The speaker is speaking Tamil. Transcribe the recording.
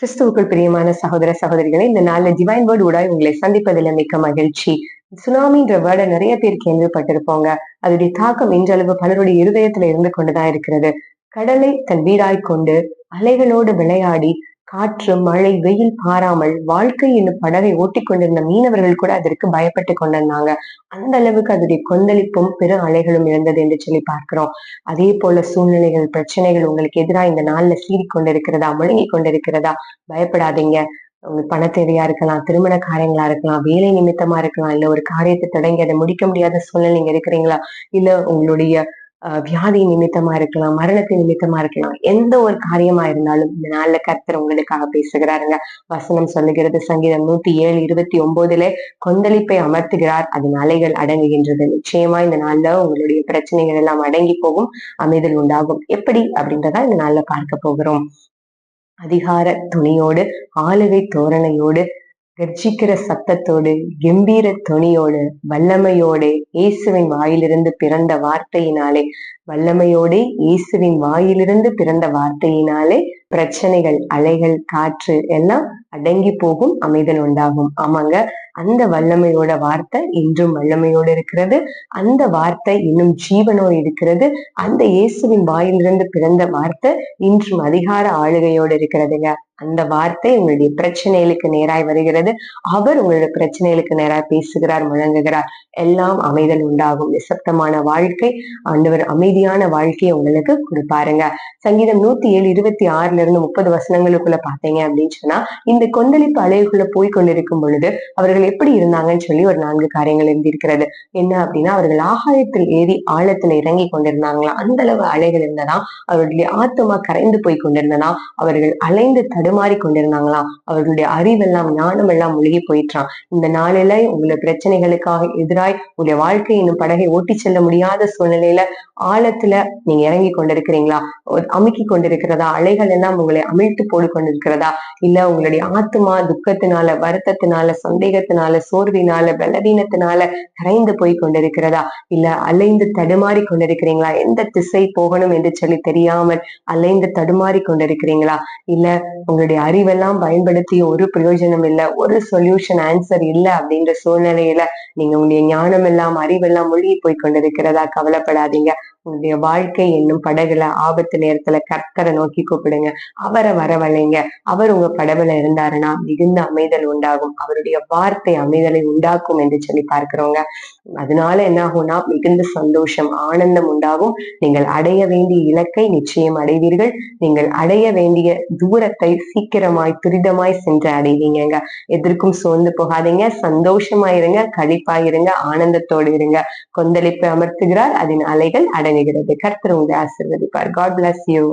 கிறிஸ்துவுக்குள் பிரியமான சகோதர சகோதரிகளை இந்த நாளில் டிவைன் வேர்டு ஊடாய் உங்களை சந்திப்பதில் மிக்க மகிழ்ச்சி. சுனாமின்ற வேர்டை நிறைய பேர் கேள்விப்பட்டிருப்போங்க. அதோடைய தாக்கம் இன்றளவு பலருடைய இருதயத்துல இருந்து கொண்டுதான் இருக்கிறது. கடலை தன் வீடாய் கொண்டு அலைகளோடு விளையாடி காற்று மழை வெயில் பாராமல் வாழ்க்கை என்னும் படகை ஓட்டி கொண்டிருந்த மீனவர்கள் கூட அதற்கு பயப்பட்டு கொண்டிருந்தாங்க. அந்த அளவுக்கு அதனுடைய கொந்தளிப்பும் பெரு அலைகளும் இருந்தது என்று சொல்லி பார்க்கிறோம். அதே போல சூழ்நிலைகள் பிரச்சனைகள் உங்களுக்கு எதிராக இந்த நாள்ல சீறி கொண்டிருக்கிறதா முழங்கி கொண்டிருக்கிறதா பயப்படாதீங்க. உங்க பண தேவையா இருக்கலாம் திருமண காரியங்களா இருக்கலாம் வேலை நிமித்தமா இருக்கலாம் இல்ல ஒரு காரியத்தை தொடங்கி அதை முடிக்க முடியாத சூழ்நிலை நீங்க இருக்கிறீங்களா இல்ல உங்களுடைய வியாதி நிமித்தமா இருக்கலாம் மரணத்தின் நிமித்தமா இருக்கலாம். எந்த ஒரு காரியமா இருந்தாலும் இந்த நாள்ல கர்த்தர் உங்களுக்காக பேசுகிறாருங்க. வசனம் சொல்லுகிறது சங்கீதம் நூத்தி ஏழு இருபத்தி ஒன்பதுல கொந்தளிப்பை அமர்த்துகிறார் அது அலைகள் அடங்குகின்றது. நிச்சயமா இந்த நாள்ல உங்களுடைய பிரச்சனைகள் எல்லாம் அடங்கி போகும் அமைதல் உண்டாகும். எப்படி? அப்படின்றத இந்த நாள்ல பார்க்க போகிறோம். அதிகார துணியோடு ஆளுகை தோரணையோடு கர்ஜிக்கிற சத்தத்தோடு கம்பீர துணியோடு வல்லமையோடு இயேசுவின் வாயிலிருந்து பிறந்த வார்த்தையினாலே வல்லமையோடே இயேசுவின் வாயிலிருந்து பிறந்த வார்த்தையினாலே பிரச்சனைகள் அலைகள் காற்று எல்லாம் அடங்கி போகும் அமைதல் உண்டாகும். ஆமாங்க. அந்த வல்லமையோட வார்த்தை இன்றும் வல்லமையோடு இருக்கிறது. அந்த வார்த்தை இன்னும் ஜீவனோடு இருக்கிறது. அந்த இயேசுவின் வாயிலிருந்து பிறந்த வார்த்தை இன்றும் அதிகார ஆளுகையோடு இருக்கிறதுங்க. அந்த வார்த்தை உங்களுடைய பிரச்சனைகளுக்கு நேராய் வருகிறது. அவர் உங்களுடைய பிரச்சனைகளுக்கு நேராய் பேசுகிறார் முழங்குகிறார். எல்லாம் அமைதல் உண்டாகும். நிசப்தமான வாழ்க்கை ஆண்டவர் அமைதியான வாழ்க்கையை உங்களுக்கு கொடுப்பாருங்க. சங்கீதம் நூத்தி ஏழு இருபத்தி ஆறுல இருந்து முப்பது வசனங்களுக்குள்ள பாத்தீங்க அப்படின்னு சொன்னா இந்த கொந்தளிப்பு அலைவுக்குள்ள போய் கொண்டிருக்கும் பொழுது அவர்கள் எப்படி இருந்தாங்கன்னு சொல்லி ஒரு நான்கு காரியங்கள் இருந்திருக்கிறது என்ன அப்படின்னா அவர்கள் ஆகாயத்தில் ஏறி ஆழத்துல இறங்கி கொண்டிருந்தாங்களா? அந்த அளவு அலைகள் இருந்ததா அவர்களுடைய ஆத்மா கரைந்து போய் கொண்டிருந்ததா அவர்கள் அலைந்து தடுமாறி கொண்டிருந்தாங்களா அவர்களுடைய அறிவெல்லாம் ஞானம் எல்லாம் முழுகி போயிட்டான் இந்த நாளில உங்களுடைய பிரச்சனைகளுக்காக எதிராய் உங்களுடைய வாழ்க்கை என்னும் படகை ஓட்டி செல்ல முடியாத சூழ்நிலையில ஆழத்துல நீங்க இறங்கி கொண்டிருக்கிறீங்களா? அமுக்கி கொண்டிருக்கிறதா? அலைகள் எல்லாம் உங்களை அமிழ்த்து போடு கொண்டிருக்கிறதா இல்ல உங்களுடைய ஆத்மா துக்கத்தினால வருத்தத்தினால சந்தேகத்தினால சோர்வினால பலவீனத்தினால கரைந்து போய் கொண்டிருக்கிறதா? இல்ல அலைந்து தடுமாறி கொண்டிருக்கிறீங்களா? எந்த திசை போகணும் என்று சொல்லி தெரியாமல் அலைந்து தடுமாறி கொண்டிருக்கிறீங்களா? இல்ல உங்களுடைய அறிவெல்லாம் பயன்படுத்தி ஒரு பிரயோஜனம் இல்லை ஒரு சொல்யூஷன் ஆன்சர் இல்லை அப்படின்ற சூழ்நிலையில நீங்க உங்களுடைய ஞானம் எல்லாம் அறிவெல்லாம் மூழ்கி போய் கொண்டிருக்கிறதா? கவலைப்படாதீங்க. உங்களுடைய வாழ்க்கை என்னும் படகுல ஆபத்து நேரத்துல கர்த்தரை நோக்கி கூப்பிடுங்க. அவரை வரவழைங்க. அவர் உங்க படகுல இருந்தாருன்னா மிகுந்த அமைதல் உண்டாகும். அவருடைய வார்த்தை அமைதலை உண்டாக்கும் என்று சொல்லி பார்க்கிறோங்க. அதனால என்ன ஆகும்னா மிகுந்த சந்தோஷம் ஆனந்தம் உண்டாகும். நீங்கள் அடைய வேண்டிய இலக்கை நிச்சயம் அடைவீர்கள். நீங்கள் அடைய வேண்டிய தூரத்தை சீக்கிரமாய் துரிதமாய் சென்று அடைவீங்க எதற்கும் சோர்ந்து போகாதீங்க. சந்தோஷமா இருங்க கழிப்பாயிருங்க. ஆனந்தத்தோடு இருங்க. கொந்தளிப்பு அமர்த்துகிறார். அதன் அலைகள் அடங்குகிறது கர்த்தர் உங்களை ஆசிர்வதிப்பார். God bless you